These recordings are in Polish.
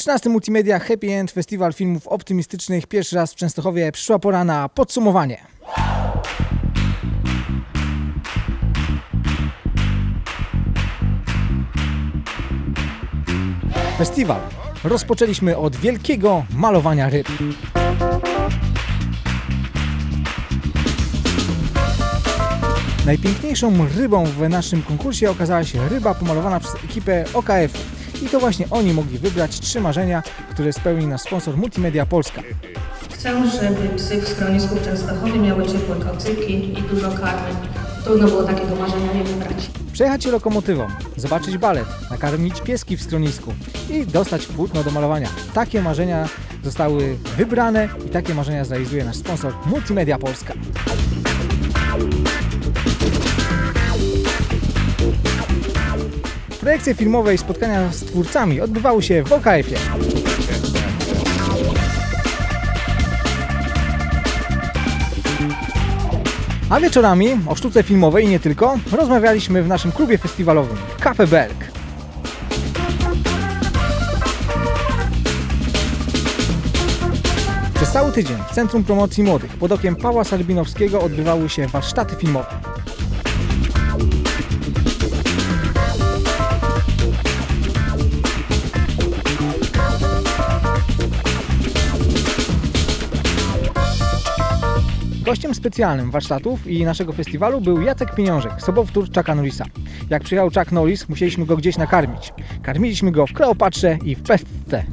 13 Multimedia Happy End Festiwal Filmów Optymistycznych. Pierwszy raz w Częstochowie przyszła pora na podsumowanie. Festiwal rozpoczęliśmy od wielkiego malowania ryb. Najpiękniejszą rybą w naszym konkursie okazała się ryba pomalowana przez ekipę OKF. I to właśnie oni mogli wybrać trzy marzenia, które spełni nasz sponsor Multimedia Polska. Chcę, żeby psy w schronisku w Częstochowie miały ciepłe kocyki i dużo karmy. Trudno było takiego marzenia nie wybrać. Przejechać się lokomotywą, zobaczyć balet, nakarmić pieski w schronisku i dostać płótno do malowania. Takie marzenia zostały wybrane i takie marzenia zrealizuje nasz sponsor Multimedia Polska. Projekcje filmowe i spotkania z twórcami odbywały się w OKF-ie. A wieczorami o sztuce filmowej i nie tylko rozmawialiśmy w naszym klubie festiwalowym Cafe Berg. Przez cały tydzień w Centrum Promocji Młodych pod okiem Pawła Sarbinowskiego odbywały się warsztaty filmowe. Gościem specjalnym warsztatów i naszego festiwalu był Jacek Pieniążek, sobowtór Chucka Norrisa. Jak przyjechał Chuck Norris, musieliśmy go gdzieś nakarmić. Karmiliśmy go w Kleopatrze i w Pestce.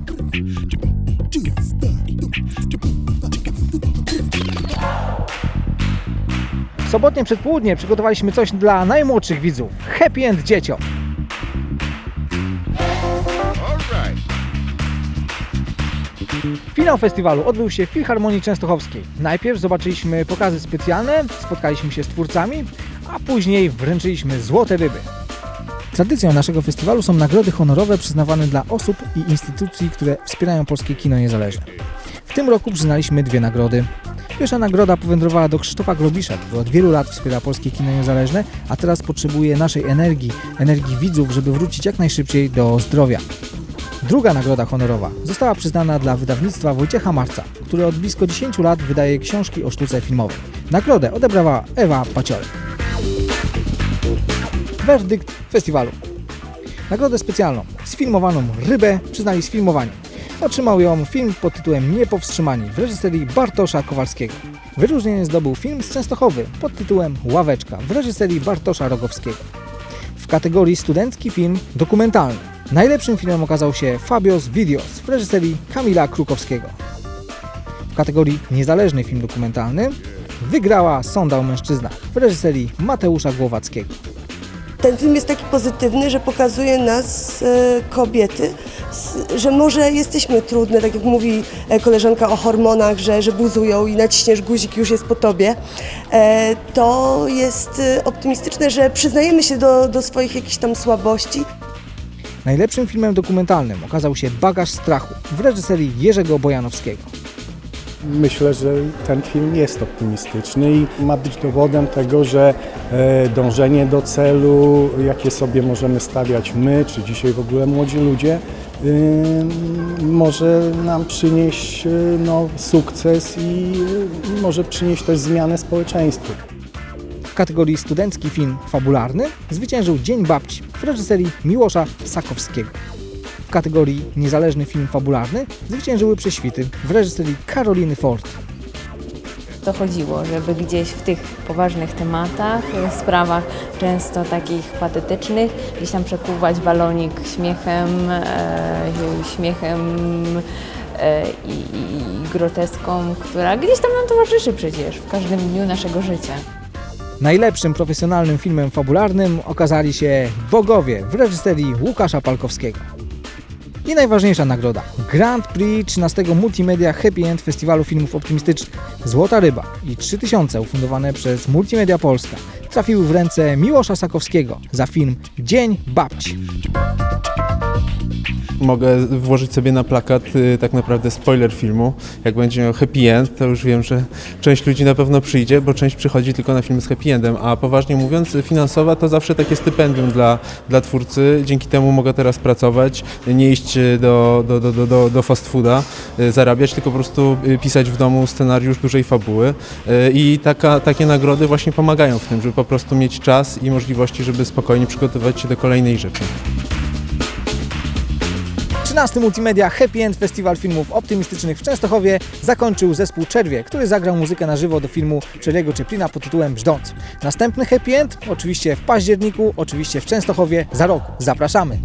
W sobotnie przedpołudnie przygotowaliśmy coś dla najmłodszych widzów. Happy End dzieciom. Finał festiwalu odbył się w Filharmonii Częstochowskiej. Najpierw zobaczyliśmy pokazy specjalne, spotkaliśmy się z twórcami, a później wręczyliśmy złote ryby. Tradycją naszego festiwalu są nagrody honorowe przyznawane dla osób i instytucji, które wspierają polskie kino niezależne. W tym roku przyznaliśmy dwie nagrody. Pierwsza nagroda powędrowała do Krzysztofa Grobisza, który od wielu lat wspiera polskie kino niezależne, a teraz potrzebuje naszej energii, energii widzów, żeby wrócić jak najszybciej do zdrowia. Druga nagroda honorowa została przyznana dla wydawnictwa Wojciecha Marca, który od blisko 10 lat wydaje książki o sztuce filmowej. Nagrodę odebrała Ewa Paciorek. Werdykt festiwalu. Nagrodę specjalną, sfilmowaną rybę przyznali sfilmowani. Otrzymał ją film pod tytułem Niepowstrzymani w reżyserii Bartosza Kowalskiego. Wyróżnienie zdobył film z Częstochowy pod tytułem Ławeczka w reżyserii Bartosza Rogowskiego. W kategorii studencki film dokumentalny najlepszym filmem okazał się Fabios Videos w reżyserii Kamila Krukowskiego. W kategorii niezależny film dokumentalny wygrała Sonda o mężczyznach w reżyserii Mateusza Głowackiego. Ten film jest taki pozytywny, że pokazuje nas, e, kobiety, s- że może jesteśmy trudne, tak jak mówi e, koleżanka o hormonach, że, że buzują i naciśniesz guzik już jest po tobie. E, To jest e, optymistyczne, że przyznajemy się do, do swoich jakichś tam słabości. Najlepszym filmem dokumentalnym okazał się Bagaż strachu w reżyserii Jerzego Bojanowskiego. Myślę, że ten film jest optymistyczny i ma być dowodem tego, że e, dążenie do celu, jakie sobie możemy stawiać my, czy dzisiaj w ogóle młodzi ludzie, y, może nam przynieść y, no, sukces i może przynieść też zmianę społeczeństwu. Kategorii studencki film fabularny zwyciężył Dzień Babci w reżyserii Miłosza Sakowskiego. W kategorii niezależny film fabularny zwyciężyły Prześwity w reżyserii Karoliny Ford. to chodziło, żeby gdzieś w tych poważnych tematach, sprawach często takich patetycznych, gdzieś tam przekuwać balonik śmiechem, e, śmiechem e, i, i groteską, która gdzieś tam nam towarzyszy przecież w każdym dniu naszego życia. Najlepszym profesjonalnym filmem fabularnym okazali się Bogowie w reżyserii Łukasza Palkowskiego. I najważniejsza nagroda Grand Prix 13 Multimedia Happy End Festiwalu Filmów Optymistycznych Złota Ryba i 3000 ufundowane przez Multimedia Polska trafiły w ręce Miłosza Sakowskiego za film Dzień Babci. Mogę włożyć sobie na plakat y, tak naprawdę spoiler filmu. Jak będzie miał happy end, to już wiem, że część ludzi na pewno przyjdzie, bo część przychodzi tylko na film z happy endem. A poważnie mówiąc, y, finansowa to zawsze takie stypendium dla, dla twórcy. Dzięki temu mogę teraz pracować, nie iść y, do, do, do, do, do, fast fooda, y, zarabiać, tylko po prostu y, pisać w domu scenariusz dużej fabuły. Y, I taka, takie nagrody właśnie pomagają w tym, żeby po prostu mieć czas i możliwości, żeby spokojnie przygotować się do kolejnej rzeczy. 13 Multimedia Happy End Festiwal Filmów Optymistycznych w Częstochowie zakończył zespół Czerwie, który zagrał muzykę na żywo do filmu Charlie'ego Chaplina pod tytułem Brzdąc. Następny Happy End oczywiście w październiku, oczywiście w Częstochowie za rok. Zapraszamy!